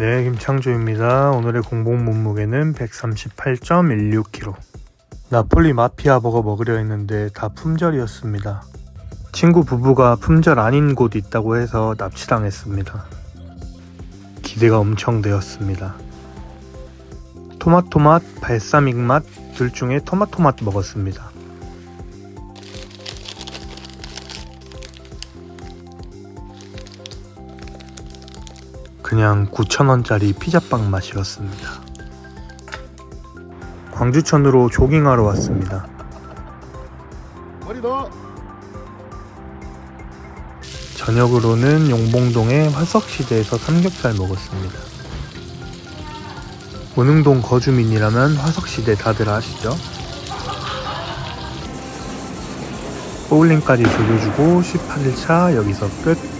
네, 김창조입니다. 오늘의 공복 몸무게는 138.16kg. 나폴리 마피아 버거 먹으려 했는데 다 품절이었습니다. 친구 부부가 품절 아닌 곳 있다고 해서 납치당했습니다. 기대가 엄청 되었습니다. 토마토 맛, 발사믹 맛 둘 중에 토마토 맛 먹었습니다. 그냥 9,000원짜리 피자빵 맛이었습니다. 광주천으로 조깅하러 왔습니다. 저녁으로는 용봉동의 화석시대에서 삼겹살 먹었습니다. 문흥동 거주민이라면 화석시대 다들 아시죠? 보울링까지 조져주고 18일차 여기서 끝.